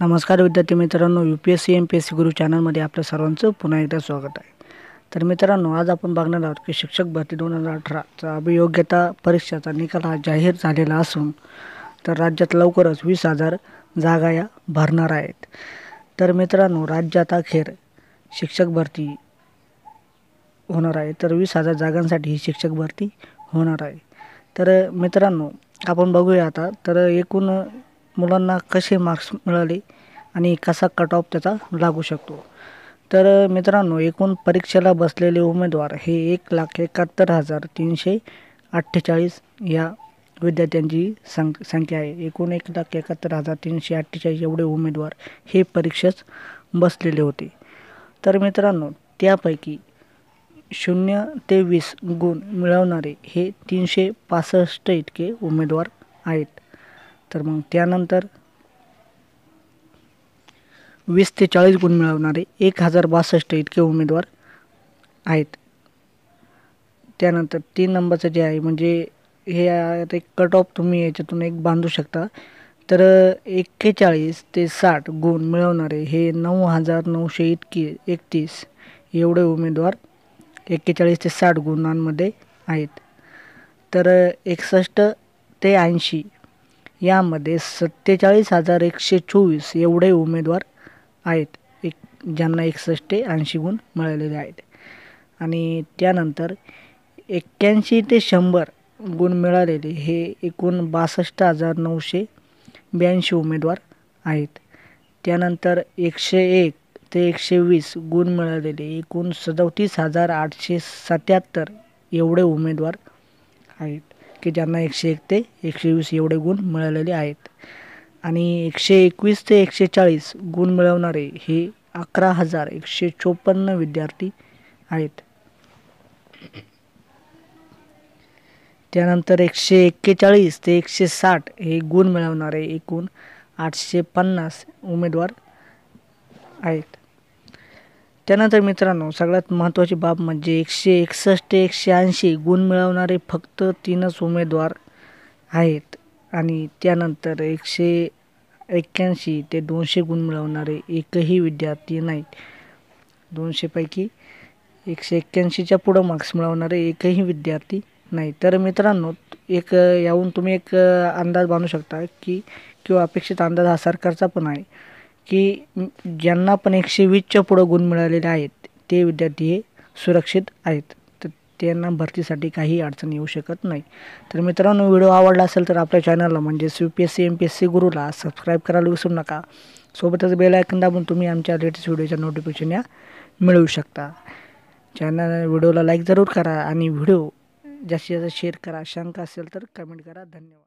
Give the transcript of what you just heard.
नमस्कार विद्यार्थी मित्रांनो U P S C M P S C Guru चॅनलमध्ये आपल्या सर्वांचं पुन्हा एकदा स्वागत आहे. तर मित्रांनो आज आपण बघणार आहोत की शिक्षक भरती दोन हजार अठराचा अभियोग्यता परीक्षेचा निकाल हा जाहीर झालेला असून तर राज्यात लवकरच वीस हजार जागा या भरणार आहेत. तर मित्रांनो राज्यात अखेर शिक्षक भरती होणार आहे. तर वीस हजार जागांसाठी ही शिक्षक भरती होणार आहे. तर मित्रांनो आपण बघूया आता. तर एकूण मुलांना कसे मार्क्स मिळाले आणि कसा कट ऑफ त्याचा लागू शकतो. तर मित्रांनो एकूण परीक्षेला बसलेले उमेदवार हे एक लाख एकाहत्तर हजार तीनशे अठ्ठेचाळीस या विद्यार्थ्यांची संख संख्या आहे. एकूण एक लाख एकाहत्तर हजार तीनशे अठ्ठेचाळीस एवढे उमेदवार हे परीक्षेस बसलेले होते. तर मित्रांनो त्यापैकी शून्य ते वीस गुण मिळवणारे हे तीनशे पासष्ट इतके उमेदवार आहेत. तर मग त्यानंतर वीस ते चाळीस गुण मिळवणारे एक हजार बासष्ट इतके उमेदवार आहेत. त्यानंतर तीन नंबरचं जे आहे म्हणजे हे एक कट ऑफ तुम्ही याच्यातून एक बांधू शकता. तर एक्केचाळीस ते साठ गुण मिळवणारे हे नऊ हजार नऊशे इतके एकतीस एवढे उमेदवार एक्केचाळीस ते साठ गुणांमध्ये आहेत. तर एकसष्ट ते ऐंशी यामध्ये सत्तेचाळीस हजार एकशे चोवीस एवढे उमेदवार आहेत. एक ज्यांना एकसष्ट ते ऐंशी गुण मिळालेले आहेत. आणि त्यानंतर एक्क्याऐंशी ते शंभर गुण मिळालेले हे एकूण बासष्ट हजार नऊशे ब्याऐंशी उमेदवार आहेत. त्यानंतर एकशे एक ते एकशे वीस गुण मिळालेले एकूण सदोतीस हजार आठशे सत्याहत्तर एवढे उमेदवार आहेत. की ज्यांना एकशे एक ते एकशे वीस एवढे गुण मिळालेले आहेत. आणि एकशे एकवीस ते एकशे चाळीस गुण मिळवणारे हे अकरा हजार एकशे चोपन्न विद्यार्थी आहेत. त्यानंतर एकशे एक्केचाळीस ते एकशे साठ हे गुण मिळवणारे एकूण आठशे पन्नास उमेदवार आहेत. त्यानंतर मित्रांनो सगळ्यात महत्त्वाची बाब म्हणजे एकशे एकसष्ट एकशे ऐंशी गुण मिळवणारे फक्त तीनच उमेदवार आहेत. आणि त्यानंतर एकशे एक्क्याऐंशी ते दोनशे गुण मिळवणारे एकही विद्यार्थी नाहीत. दोनशेपैकी एकशे एक्क्याऐंशीच्या पुढं मार्क्स मिळवणारे एकही विद्यार्थी नाही तर मित्रांनो एक याहून तुम्ही एक अंदाज बांधू शकता की किंवा अपेक्षित अंदाज हा सरकारचा पण आहे. की ज्यांना पण एकशे वीसच्या पुढं गुण मिळालेले आहेत ते विद्यार्थी हे सुरक्षित आहेत. तर त्यांना भरतीसाठी काही अडचण येऊ शकत नाही. तर मित्रांनो व्हिडिओ आवडला असेल तर आपल्या चॅनलला म्हणजेच U P S C M P S C गुरुला सबस्क्राईब करायला विसरू नका. सोबतच बेल आयकन दाबून तुम्ही आमच्या लेटेस्ट व्हिडिओच्या नोटिफिकेशन या मिळवू शकता. चॅनल व्हिडिओला लाईक जरूर करा आणि व्हिडिओ जास्तीत जास्त शेअर करा. शंका असेल तर कमेंट करा. धन्यवाद.